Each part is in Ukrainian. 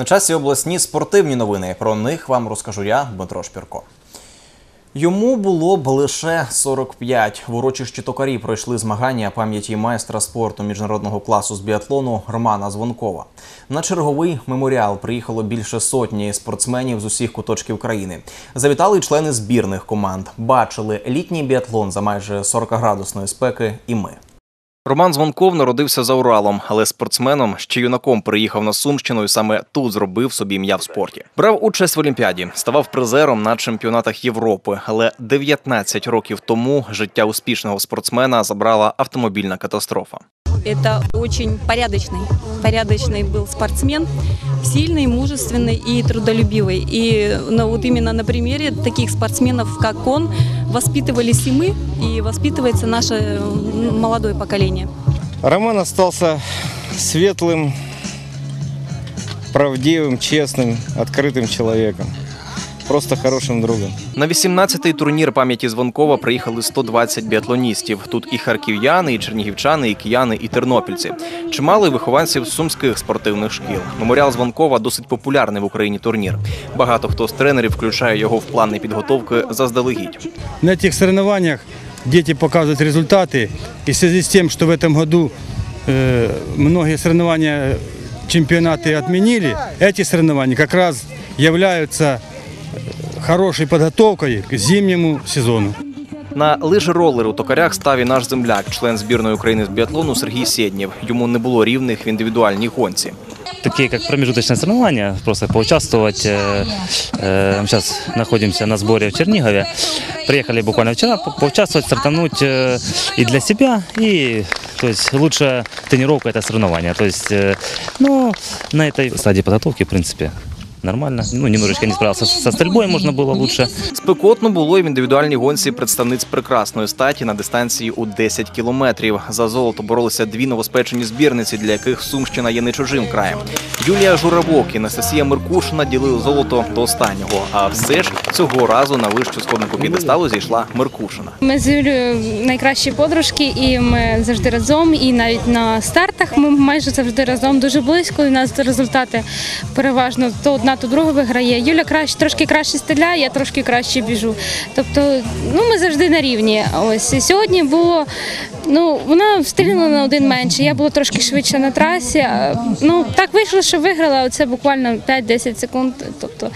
На часі обласні спортивні новини. Про них вам розкажу я, Дмитро Шпірко. Йому було б лише 45. В урочищі токарі пройшли змагання пам'яті майстра спорту міжнародного класу з біатлону Романа Звонкова. На черговий меморіал приїхало більше сотні спортсменів з усіх куточків країни. Завітали члени збірних команд. Бачили літній біатлон за майже 40-градусної спеки і ми. Роман Звонков народився за Уралом, але спортсменом ще юнаком приїхав на Сумщину і саме тут зробив собі ім'я в спорті. Брав участь в Олімпіаді, ставав призером на чемпіонатах Європи. Але 19 років тому життя успішного спортсмена забрала автомобільна катастрофа. Это очень порядочный, порядочный был спортсмен, сильный, мужественный и трудолюбивый. И ну, вот именно на примере таких спортсменов, как он, воспитывались и мы, и воспитывается наше молодое поколение. Роман остался светлым, правдивым, честным, открытым человеком. Просто хорошим другом. На 18-й турнір пам'яті Звонкова приїхали 120 біатлоністів. Тут і харків'яни, і чернігівчани, і кияни, і тернопільці. Чимало й вихованців сумських спортивних шкіл. Меморіал Звонкова досить популярний в Україні турнір. Багато хто з тренерів включає його в плани підготовки заздалегідь. На этих соревнованиях дети показывают результаты. И в связи с тем, что в этом году э, многие соревнования, чемпионаты отменили, эти соревнования как раз являются э, хорошей подготовкой к зимнему сезону. На лижи-ролери у токарях став і наш земляк, член збірної України з біатлону Сергій Сєднєв. Йому не було рівних в індивідуальній гонці. такие как промежуточные соревнования, просто поучаствовать. Э, э, Мы сейчас находимся на сборе в Чернигове. Приехали буквально вчера по- поучаствовать, стартануть э, и для себя, и то есть лучшая тренировка это соревнования. То есть, э, ну, на этой стадии подготовки, в принципе, нормально. Ну, немножечко не справился со стрельбой, можно было лучше. Спекотно було і в індивідуальній гонці представниць прекрасної статі на дистанції у 10 кілометрів. За золото боролися дві новоспечені збірниці, для яких Сумщина є не чужим краєм. Юлія Журавок і Анастасія Меркушина ділили золото до останнього. А все ж цього разу на вищу сходнику підесталу зійшла Меркушина. Ми з Юлією найкращі подружки, і ми завжди разом. І навіть на стартах ми майже завжди разом дуже близько. І у нас результати переважно то одна, то друга виграє. Юля краще трошки краще стріляє, я трошки краще біжу. Тобто, ну ми завжди на рівні. Ось сьогодні було. Ну, вона стріляла на один менше. Я була трошки швидше на трасі. Ну так вийшло, що виграла. Оце буквально 5-10 секунд. Тобто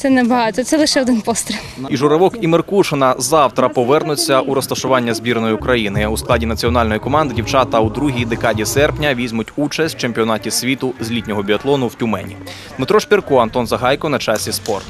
це небагато. Це лише один постріл. І Журавок і Меркушина завтра повернуться у розташування збірної України. У складі національної команди дівчата у другій декаді серпня візьмуть участь в чемпіонаті світу з літнього біатлону в Тюмені. Дмитро Шпірко, Антон Загайко на часі спорт.